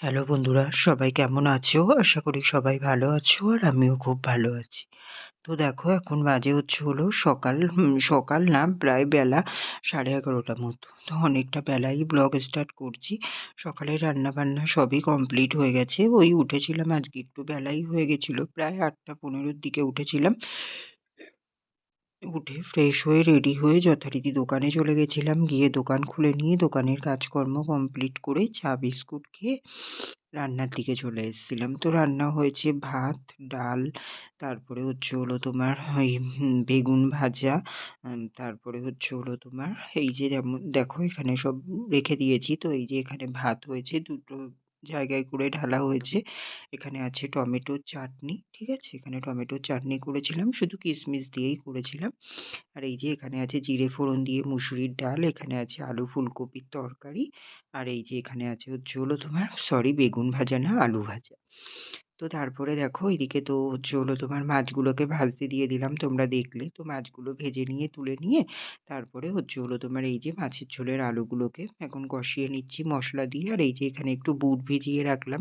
Hello বন্ধুরা, সবাই কেমন আছো? আশা করি সবাই ভালো আছো আর আমিও খুব ভালো আছি। তো দেখো, এখন বাজে হচ্ছে হলো সকাল সকাল না, প্রায় বেলা সাড়ে এগারোটার মতো। তো অনেকটা বেলাই ব্লগ স্টার্ট করছি। সকালে রান্না বান্না সবই কমপ্লিট হয়ে গেছে। ওই উঠেছিলাম, আজকে একটু বেলাই হয়ে গেছিল। প্রায় আটটা পনেরোর দিকে উঠেছিলাম। উঠে ফ্রেশ হয়ে রেডি হয়ে যথারীতি দোকানে চলে গেছিলাম। গিয়ে দোকান খুলে নিয়ে দোকানের কাজকর্ম কমপ্লিট করে চা, বিস্কুট খেয়ে রান্নার দিকে চলে এসেছিলাম। তো রান্না হয়েছে ভাত, ডাল, তারপরে হচ্ছে হলো তোমার ওই বেগুন ভাজা তারপরে হচ্ছে হলো তোমার এই যে যেমন দেখো এখানে সব রেখে দিয়েছি। তো এই যে এখানে ভাত হয়েছে, দুটো জায়গায় করে ঢালা হয়েছে। এখানে আছে টমেটো চাটনি, ঠিক আছে? এখানে টমেটো চাটনি করেছিলাম, শুধু কিশমিশ দিয়েই করেছিলাম। আর এই যে এখানে আছে জিরে ফোড়ন দিয়ে মুসুরির ডাল, এখানে আছে আলু ফুলকপির তরকারি, আর এই যে এখানে আছে হচ্ছে হলো তোমার সরি বেগুন ভাজা না, আলু ভাজা। তো তারপরে দেখো এদিকে তো হচ্ছে হলো তোমার মাছগুলোকে ভাজতে দিয়ে দিলাম, তোমরা দেখলে। তো মাছগুলো ভেজে নিয়ে, তুলে নিয়ে তারপরে হচ্ছে হলো তোমার এই যে মাছের ঝোলের আলুগুলোকে এখন কষিয়ে নিচ্ছি মশলা দিয়ে। আর এই যে এখানে একটু বুট ভিজিয়ে রাখলাম।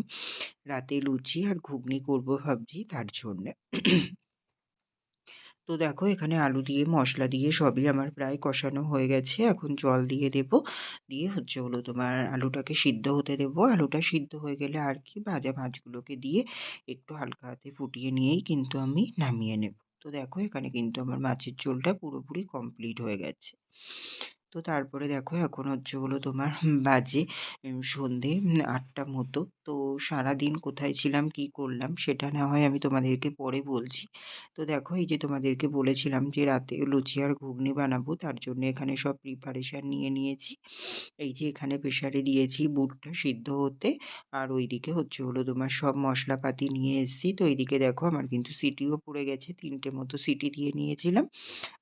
রাতে লুচি আর ঘুগনি করব ভাবছি তার জন্যে। তো দেখো, এখানে আলু দিয়ে, মশলা দিয়ে সবই আমার প্রায় কষানো হয়ে গেছে। এখন জল দিয়ে দেব। দিয়ে হচ্ছে হলো তোমার আলুটাকে সিদ্ধ হতে দেব। আলুটা সিদ্ধ হয়ে গেলে আর কি ভাজা মাছগুলোকে দিয়ে একটু হালকা হাতে ফুটিয়ে নিয়েই কিন্তু আমি নামিয়ে নেব। তো দেখো, এখানে কিন্তু আমার মাছের ঝোলটা পুরোপুরি কমপ্লিট হয়ে গেছে। তো তারপরে দেখো এখন হচ্ছে হলো তোমার বাজে সন্ধে আটটা মতো। তো সারাদিন কোথায় ছিলাম, কি করলাম সেটা না হয় আমি তোমাদেরকে পরে বলছি। তো দেখো এই যে তোমাদেরকে বলেছিলাম যে রাতে লুচি আর ঘুগনি বানাবো, তার জন্য এখানে সব প্রিপারেশান নিয়ে নিয়েছি। এই যে এখানে প্রেশারে দিয়েছি বুটটা সিদ্ধ হতে, আর ওইদিকে হচ্ছে হলো তোমার সব মশলাপাতি নিয়ে এসেছি। তো এইদিকে দেখো আমার কিন্তু সিটিও পড়ে গেছে, তিনটে মতো সিটি দিয়ে নিয়েছিলাম।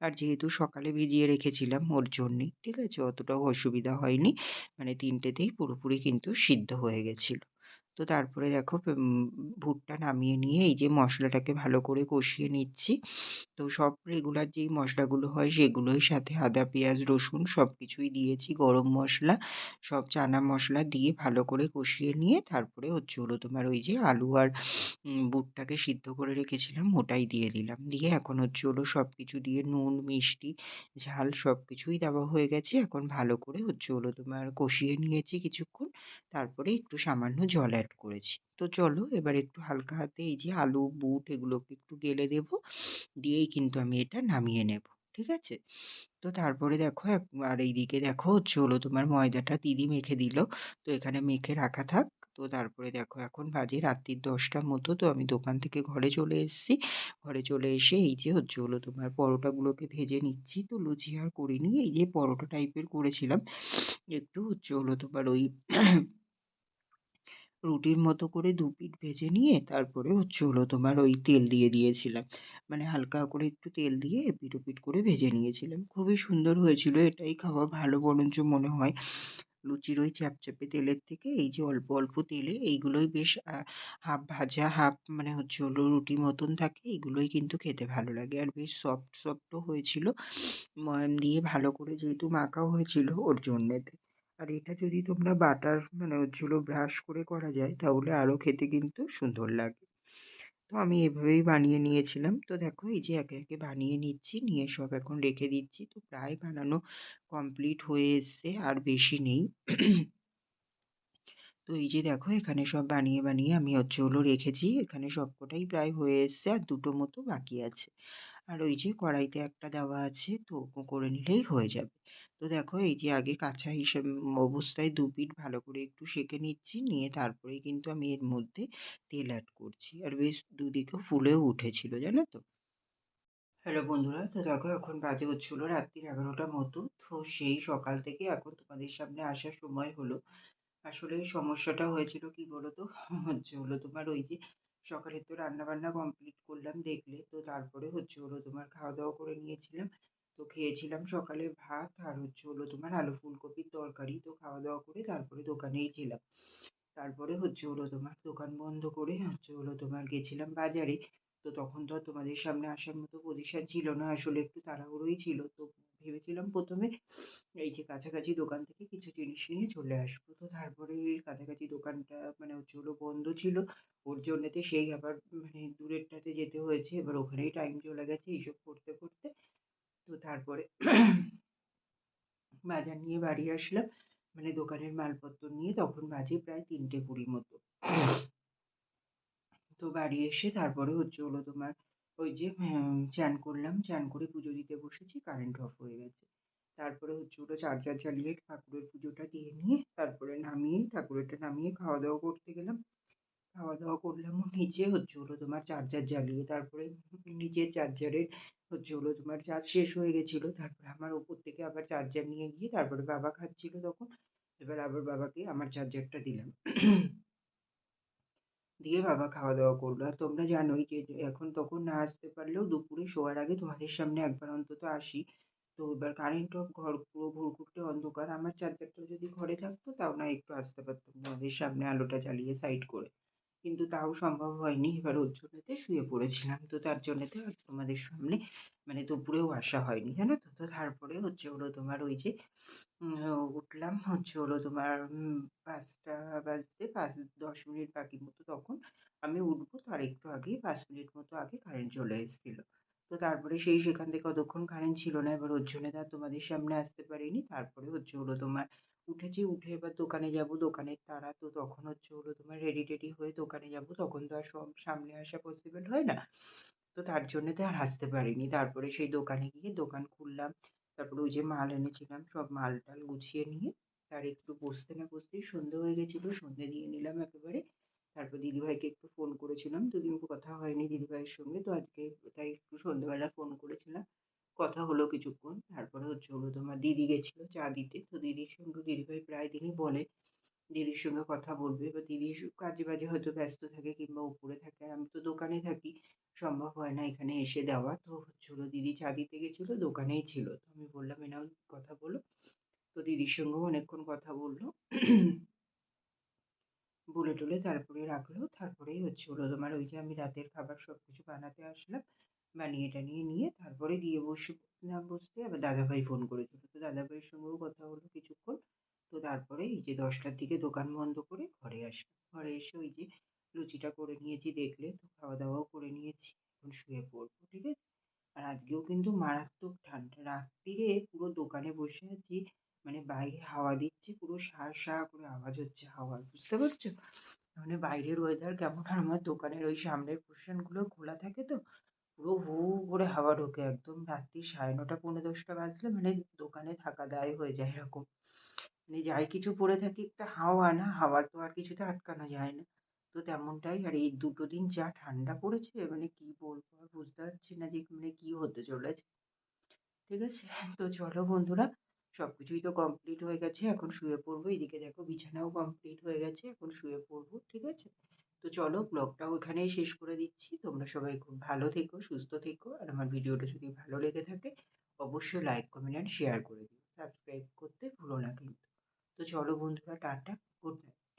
আর যেহেতু সকালে ভিজিয়ে রেখেছিলাম ওর জন্যেই। ঠিক আছে? অতটাও অসুবিধা হয়নি। মানে তিনটেতেই পুরোপুরি কিন্তু সিদ্ধ হয়ে গেছিল। তো তারপরে দেখো ভুট্টা নামিয়ে নিয়ে এই যে মশলাটাকে ভালো করে কষিয়ে নিচ্ছি। তো সব রেগুলার যেই মশলাগুলো হয় সেগুলোই সাথে আদা, পেঁয়াজ, রসুন সব কিছুই দিয়েছি, গরম মশলা, সব চানা মশলা দিয়ে ভালো করে কষিয়ে নিয়ে তারপরে হচ্ছে হলো তোমার ওই যে আলু আর বুটটাকে সিদ্ধ করে রেখেছিলাম ওটাই দিয়ে দিলাম। দিয়ে এখন হচ্ছে হলো সব কিছু দিয়ে নুন, মিষ্টি, ঝাল সব কিছুই দেওয়া হয়ে গেছে। এখন ভালো করে হচ্ছে হলো তোমার কষিয়ে নিয়েছি কিছুক্ষণ। তারপরে একটু সামান্য জল অ্যাড করেছি। তো চলো এবার একটু হালকা হাতে এই যে আলু, বুট এগুলোকে একটু গেলে দেবো। দিয়েই কিন্তু আমি এটা নামিয়ে নেব, ঠিক আছে? তো তারপরে দেখো আর এইদিকে দেখো হচ্ছে হলো তোমার ময়দাটা দিদি মেখে দিল। তো এখানে মেখে রাখা থাক। তো তারপরে দেখো এখন বাজে রাত্রির দশটার মতো। তো আমি দোকান থেকে ঘরে চলে এসেছি। ঘরে চলে এসে এই যে হচ্ছে হলো তোমার পরোটাগুলোকে ভেজে নিচ্ছি। তো লুচি আর করিনি। এই যে পরোটা টাইপের করেছিলাম। একটু হচ্ছে হলো তোমার ওই রুটির মতো করে দু পিঠ ভেজে নিয়ে তারপরে হচ্ছে হলো তোমার ওই তেল দিয়ে দিয়েছিলাম। মানে হালকা করে একটু তেল দিয়ে এপিঠ ওপিঠ করে ভেজে নিয়েছিলাম। খুবই সুন্দর হয়েছিল, এটাই খাওয়া ভালো বরঞ্চ মনে হয়। লুচির ওই চ্যাপচ্যাপে তেলের থেকে এই যে অল্প অল্প তেলে এইগুলোই বেশ হাফ ভাজা, হাফ মানে হচ্ছে হলো রুটি মতন থাকে, এগুলোই কিন্তু খেতে ভালো লাগে। আর বেশ সফট, সফটও হয়েছিল। ময়াম দিয়ে ভালো করে যেহেতু মাখাও হয়েছিল ওর জন্যেতে। আর এটা যদি তোমরা বাটার মানে হচ্ছিল ব্রাশ করে করা যায়, তাহলে আরও খেতে কিন্তু সুন্দর লাগে। তো আমি এভাবেই বানিয়ে নিয়েছিলাম। তো দেখো, এই যে একে একে বানিয়ে নিচ্ছি, নিয়ে সব এখন রেখে দিচ্ছি। তো প্রায় বানানো কমপ্লিট হয়ে এসছে, আর বেশি নেই। তো এই যে দেখো, এখানে সব বানিয়ে বানিয়ে আমি হচ্ছে হলো রেখেছি। এখানে সবকটাই প্রায় হয়ে এসছে, আর দুটো মতো বাকি আছে। আর ওই যে কড়াইতে একটা দেওয়া আছে, তো করে নিলেই হয়ে যাবে। তো দেখো, এই যে আগে কাঁচা হিসেব অবস্থায় দু পিঠ ভালো করে একটু সেঁকে নিচ্ছি, নিয়ে তারপরেই কিন্তু আমি এর মধ্যে তেল অ্যাড করছি। আর বেশ দুদিকে ফুলেও উঠেছিল, জানো তো? হ্যালো বন্ধুরা, তো দেখো, এখন বাজে হচ্ছিল রাত্রির এগারোটার মতো। তো সেই সকাল থেকে এখন তোমাদের সামনে আসার সময় হলো। আসলে সমস্যাটা হয়েছিল কি বলো তো হচ্ছে হলো তোমার ওই যে সকালে তো রান্না বান্না কমপ্লিট করলাম দেখলে, তো তারপরে হচ্ছে হলো তোমার খাওয়া দাওয়া করে নিয়েছিলাম। তো খেয়েছিলাম সকালে ভাত আর হচ্ছে হলো তোমার আলু ফুলকপির তরকারি তো খাওয়া দাওয়া করে তারপরে দোকানেই ছিলাম তারপরে হচ্ছে হলো তোমার দোকান বন্ধ করে হচ্ছে হলো তোমার গেছিলাম বাজারে তো তখন তো আর তোমাদের সামনে আসার মতো পজিশন ছিল না আসলে একটু তাড়াহুড়োই ছিল তো ভেবেছিলাম প্রথমে এই যে কাছাকাছি দোকান থেকে কিছু জিনিস নিয়ে চলে আসব। তো তারপরে কাছাকাছি দোকানটা মানে হচ্ছে হলো বন্ধ ছিল। ওর জন্যেতে সেই আবার মানে দূরেরটাতে যেতে হয়েছে। এবার ওখানেই টাইম চলে গেছে এইসব করতে, করতে। তো তারপরে বাজার নিয়ে বাড়ি আসলাম। মানে দোকানের মালপত্র নিয়ে তখন বাজে প্রায় ৩টে ২০ মতো। তো বাড়ি এসে তারপরে হচ্ছে হলো তোমার ওই যে চান করলাম। চান করে পুজো দিতে বসেছি, কারেন্ট অফ হয়ে গেছে। তারপরে হচ্ছে ওটা চার্জার চালিয়ে ঠাকুরের পুজোটা দিয়ে নিয়ে তারপরে নামিয়ে ঠাকুরেরটা নামিয়ে খাওয়া দাওয়া করতে গেলাম। খাওয়া দাওয়া করলামও নিচে হচ্ছে হলো তোমার চার্জার জ্বালিয়ে। তারপরে নিজের চার্জারের হচ্ছে হলো তোমার চার্জ শেষ হয়ে গেছিল। তারপরে আমার ওপর থেকে আবার চার্জার নিয়ে গিয়ে তারপরে বাবা খাচ্ছিল তখন। এবার আবার বাবাকে আমার চার্জারটা দিলাম। দিয়ে বাবা খাওয়া দাওয়া করল। আর তোমরা জানোই যে এখন তখন না আসতে পারলেও দুপুরে শোয়ার আগে তোমাদের সামনে একবার অন্তত আসি। তো এবার কারেন্ট অফ ঘর পুরো ঘুরঘুরটে অন্ধকার। আমার চার্জারটা যদি ঘরে থাকতো তাও না একটু আসতে পারতাম তোমাদের সামনে আলোটা জ্বালিয়ে সাইড করে। কিন্তু তাও সম্ভব হয়নি। এবার ওর জন্যেতে শুয়ে পড়েছিলাম। তো তার জন্যেতে তোমাদের সামনে মানে দুপুরেও আসা হয়নি, জানো তো? তো তারপরে হচ্ছে হলো তোমার ওই যে উঠলাম, হচ্ছে হলো তোমার ৫টা বাজতে ৫-১০ মিনিট বাকি মতো তখন আমি উঠবো তার একটু আগেই, পাঁচ মিনিট মতো আগে কারেন্ট চলে এসেছিল। তো তারপরে সেই সেখান থেকে অতক্ষণ কারেন্ট ছিল না। এবার ওর জন্যে আর তোমাদের সামনে আসতে পারিনি। তারপরে হচ্ছে হলো তোমার উঠেছি, উঠে এবার দোকানে যাব। দোকানের তাড়া তো তখন হচ্ছে হলো তোমার রেডি টেডি হয়ে দোকানে যাব। তখন তো আর সব সামনে আসা পসিবল হয় না। তো তার জন্যেতে আর আসতে পারিনি। তারপরে সেই দোকানে গিয়ে দোকান খুললাম। তারপরে ওই যে মাল এনেছিলাম সব মাল-টাল গুছিয়ে নিয়ে তার একটু বসতে না বসতেই সন্ধে হয়ে গেছিল। সন্ধে দিয়ে নিলাম একেবারে। তারপর দিদিভাইকে একটু ফোন করেছিলাম। দুদিন কথা হয়নি দিদিভাইয়ের সঙ্গে। তো আজকে তাই একটু সন্ধ্যেবেলা ফোন করেছিলাম। কথা হলো কিছুক্ষণ। তারপরে হচ্ছে হলো তোমার দিদি গেছিল চা দিতে। তো দিদির সঙ্গে দিদিভাই প্রায় দিনই বলে দিদির সঙ্গে কথা বলবে। এবার দিদি কাজে বাজে হয়তো ব্যস্ত থাকে কিংবা উপরে থাকে। আর আমি তো দোকানে থাকি। সম্ভব হয় না এখানে এসে দেওয়া। তো হচ্ছে হলো দিদি চা দিতে গেছিল, দোকানেই ছিল। তো আমি বললাম, "এ নাও কথা বলো।" তো দিদির সঙ্গেও অনেকক্ষণ কথা বলল বলে টলে তারপরে রাখল। তারপরেই হচ্ছে হলো তোমার ওই যে আমি রাতের খাবার সবকিছু বানাতে আসলাম। বানিয়ে টানিয়ে নিয়ে তারপরে গিয়ে না বসতে আবার দাদাভাই ফোন করেছিল। তো দাদাভাইয়ের সঙ্গেও কথা হলো কিছুক্ষণ। তো তারপরে এই যে ১০টার দিকে দোকান বন্ধ করে ঘরে আসলাম। ঘরে এসে ওই যে লুচিটা করে নিয়েছি দেখলে। তো খাওয়া দাওয়াও করে নিয়েছি। এখন শুয়ে পড়ব। ঠিক আছে? আর আজকেও কিন্তু মারাত্মক ঠান্ডা। রাত্তিরে পুরো দোকানে বসে আছি। মানে বাইরে হাওয়া দিচ্ছে পুরো সা, সা করে আওয়াজ হচ্ছে হাওয়ার। বুঝতে পারছ? মানে বাইরের ওয়েদার কেমন আর আমার দোকানের ওই সামনের পোরশনগুলো খোলা থাকে তো পুরো হু, হু করে হাওয়া ঢোকে একদম রাত্রি ৯:৩০ পৌনে ১০টা বাজলে মানে দোকানে থাকা দায় হয়ে যায় এরকম। মানে যাই কিছু পরে থাকি একটা হাওয়া না, হাওয়া তো আর কিছুতে আটকানো যায় না। তো তেমনটাই আর এই দুটো দিন যা ঠান্ডা পড়েছে মানে কি বলব আর বুঝতে পারছি না যে মানে কি হতে চলেছে। ঠিক আছে? তো চলো বন্ধুরা সবকিছুই তো কমপ্লিট হয়ে গেছে। এখন শুয়ে পড়ব। এদিকে দেখো বিছানাও কমপ্লিট হয়ে গেছে। এখন শুয়ে পড়ব। ঠিক আছে? তো চলো ব্লগটাও এখানেই শেষ করে দিচ্ছি। তোমরা সবাই খুব ভালো থেকো, সুস্থ থেকো। আর আমার ভিডিওটা যদি ভালো লেগে থাকে অবশ্যই লাইক, কমেন্ট অ্যান্ড শেয়ার করে দিও। সাবস্ক্রাইব করতে ভুলো না কিন্তু। তো চলো বন্ধুরা টাটা, গুড নাইট।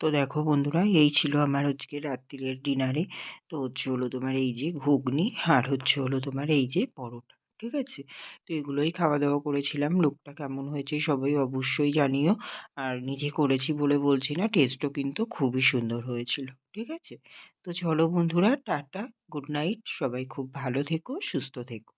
তো দেখো বন্ধুরা এই ছিল আমার আজকে রাত্তিরের ডিনারে। তো হচ্ছে হলো তোমার এই যে ঘুগনি আর হচ্ছে হলো তোমার এই যে পরোটা। ঠিক আছে? তো এগুলোই খাওয়া দাওয়া করেছিলাম। লুকটা কেমন হয়েছে সবাই অবশ্যই জানিও। আর নিজে করেছি বলে বলছি না টেস্টও কিন্তু খুবই সুন্দর হয়েছিল। ঠিক আছে? তো চলো বন্ধুরা টাটা, গুড নাইট। সবাই খুব ভালো থেকো, সুস্থ থেকো।